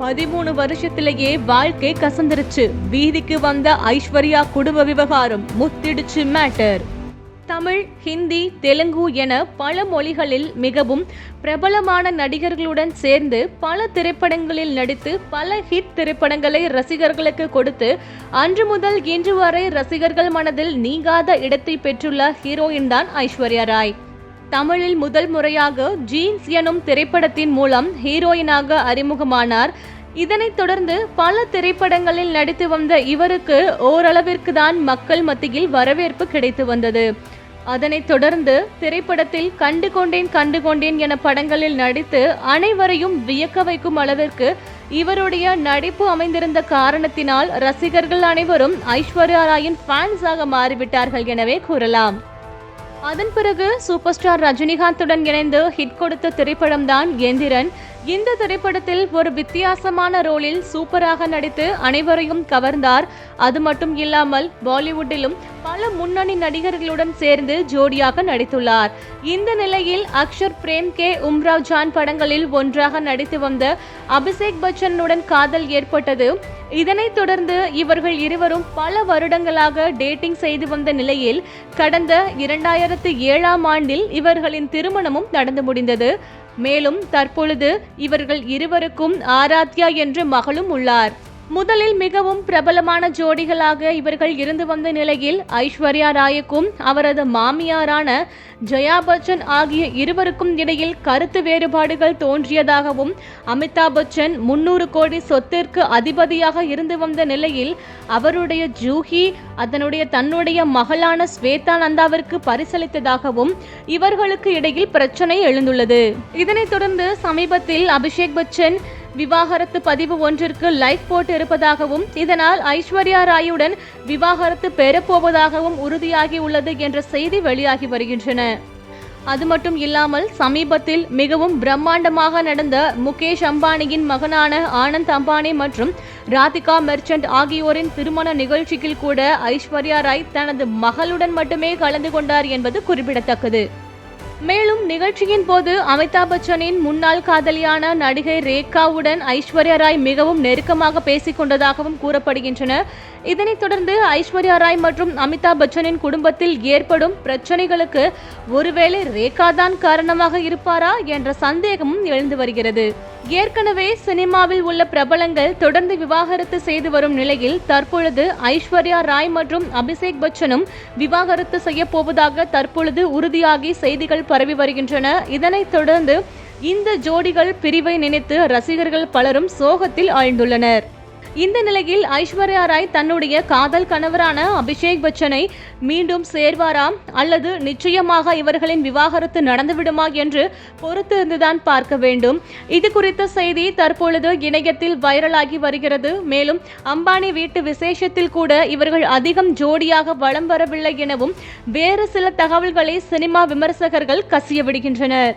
பதிமூணு வருஷத்திலேயே வாழ்க்கை கசந்துருச்சு. வீதிக்கு வந்த ஐஸ்வர்யா குடும்ப விவகாரம் முத்திடுச்சு மேட்டர். தமிழ் ஹிந்தி தெலுங்கு என பல மொழிகளில் மிகவும் பிரபலமான நடிகர்களுடன் சேர்ந்து பல திரைப்படங்களில் நடித்து பல ஹிட் திரைப்படங்களை ரசிகர்களுக்கு கொடுத்து அன்று முதல் இன்று வரை ரசிகர்கள் மனதில் நீங்காத இடத்தை பெற்றுள்ள ஹீரோயின் தான் ஐஸ்வர்யா ராய். தமிழில் முதல் முறையாக ஜீன்ஸ் எனும் திரைப்படத்தின் மூலம் ஹீரோயினாக அறிமுகமானார். இதனைத் தொடர்ந்து பல திரைப்படங்களில் நடித்து வந்த இவருக்கு ஓரளவிற்கு தான் மக்கள் மத்தியில் வரவேற்பு கிடைத்து வந்தது. அதனைத் தொடர்ந்து திரைப்படத்தில் கண்டு கொண்டேன் கண்டு கொண்டேன் என படங்களில் நடித்து அனைவரையும் வியக்க வைக்கும் அளவிற்கு இவருடைய நடிப்பு அமைந்திருந்த காரணத்தினால் ரசிகர்கள் அனைவரும் ஐஸ்வர்யா ராயின் ஃபேன்ஸாக மாறிவிட்டார்கள் எனவே கூறலாம். அதன் பிறகு சூப்பர் ஸ்டார் ரஜினிகாந்துடன் இணைந்து ஹிட் கொடுத்த திரைப்படம்தான் எந்திரன். இந்த திரைப்படத்தில் ஒரு வித்தியாசமான ரோலில் சூப்பராக நடித்து அனைவரையும் கவர்ந்தார். அது மட்டும் இல்லாமல் பாலிவுட்டிலும் பல முன்னணி நடிகர்களுடன் சேர்ந்து ஜோடியாக நடித்துள்ளார். இந்த நிலையில் அக்ஷர் பிரேம் கே உம்ராவ் ஜான் படங்களில் ஒன்றாக நடித்து வந்த அபிஷேக் பச்சனுடன் காதல் ஏற்பட்டது. இதனைத் தொடர்ந்து இவர்கள் இருவரும் பல வருடங்களாக டேட்டிங் செய்து வந்த நிலையில் கடந்த இரண்டாயிரத்து ஏழாம் ஆண்டில் இவர்களின் திருமணமும் நடந்து முடிந்தது. மேலும் தற்பொழுது இவர்கள் இருவருக்கும் ஆராத்யா என்ற மகளும் உள்ளார். முதலில் மிகவும் பிரபலமான ஜோடிகளாக இவர்கள் இருந்து வந்த நிலையில் ஐஸ்வர்யா ராயுக்கும் அவரது மாமியாரான ஜெயா பச்சன் ஆகிய இருவருக்கும் இடையில் கருத்து வேறுபாடுகள் தோன்றியதாகவும் அமிதாப் பச்சன் முன்னூறு கோடி சொத்திற்கு அதிபதியாக இருந்து வந்த நிலையில் அவருடைய ஜூஹி அதனுடைய தன்னுடைய மகளான ஸ்வேதா நந்தாவிற்கு பரிசளித்ததாகவும் இவர்களுக்கு இடையில் பிரச்சனை எழுந்துள்ளது. இதனைத் தொடர்ந்து சமீபத்தில் அபிஷேக் பச்சன் விவாகரத்து பதிவு ஒன்றிற்கு லைக் போட்டு இருப்பதாகவும் இதனால் ஐஸ்வர்யா ராயுடன் விவாகரத்து பெறப்போவதாகவும் உறுதியாகி உள்ளது என்ற செய்தி வெளியாகி வருகின்றன. அது மட்டும் இல்லாமல் சமீபத்தில் மிகவும் பிரம்மாண்டமாக நடந்த முகேஷ் அம்பானியின் மகனான ஆனந்த் அம்பானி மற்றும் ராதிகா மெர்ச்சன்ட் ஆகியோரின் திருமண நிகழ்ச்சியில் கூட ஐஸ்வர்யா ராய் தனது மகளுடன் மட்டுமே கலந்து கொண்டார் என்பது குறிப்பிடத்தக்கது. மேலும் நிகழ்ச்சியின் போது அமிதாப் பச்சனின் முன்னாள் காதலியான நடிகை ரேகாவுடன் ஐஸ்வர்யா ராய் மிகவும் நெருக்கமாக பேசிக் கொண்டதாகவும் கூறப்படுகின்றன. இதனைத் தொடர்ந்து ஐஸ்வர்யா ராய் மற்றும் அமிதாப் பச்சனின் குடும்பத்தில் ஏற்படும் பிரச்சனைகளுக்கு ஒருவேளை ரேகா தான் காரணமாக இருப்பாரா என்ற சந்தேகமும் எழுந்து வருகிறது. ஏற்கனவே சினிமாவில் உள்ள பிரபலங்கள் தொடர்ந்து விவாகரத்து செய்து வரும் நிலையில் தற்பொழுது ஐஸ்வர்யா ராய் மற்றும் அபிஷேக் பச்சனும் விவாகரத்து செய்ய போவதாக தற்பொழுது உறுதியாகி செய்திகள் பரவி வருகின்றன. இதனைத் தொடர்ந்து இந்த ஜோடிகள் பிரிவை நினைத்து ரசிகர்கள் பலரும் சோகத்தில் ஆழ்ந்துள்ளனர். இந்த நிலையில் ஐஸ்வர்யா ராய் தன்னுடைய காதல் கணவரான அபிஷேக் பச்சனை மீண்டும் சேர்வாராம் அல்லது நிச்சயமாக இவர்களின் விவாகரத்து நடந்துவிடுமா என்று பொறுத்திருந்துதான் பார்க்க வேண்டும். இது குறித்த செய்தி தற்பொழுது இணையத்தில் வைரலாகி வருகிறது. மேலும் அம்பானி வீட்டு விசேஷத்தில் கூட இவர்கள் அதிகம் ஜோடியாக வலம் வரவில்லை எனவும் வேறு சில தகவல்களை சினிமா விமர்சகர்கள் கசிய விடுகின்றனர்.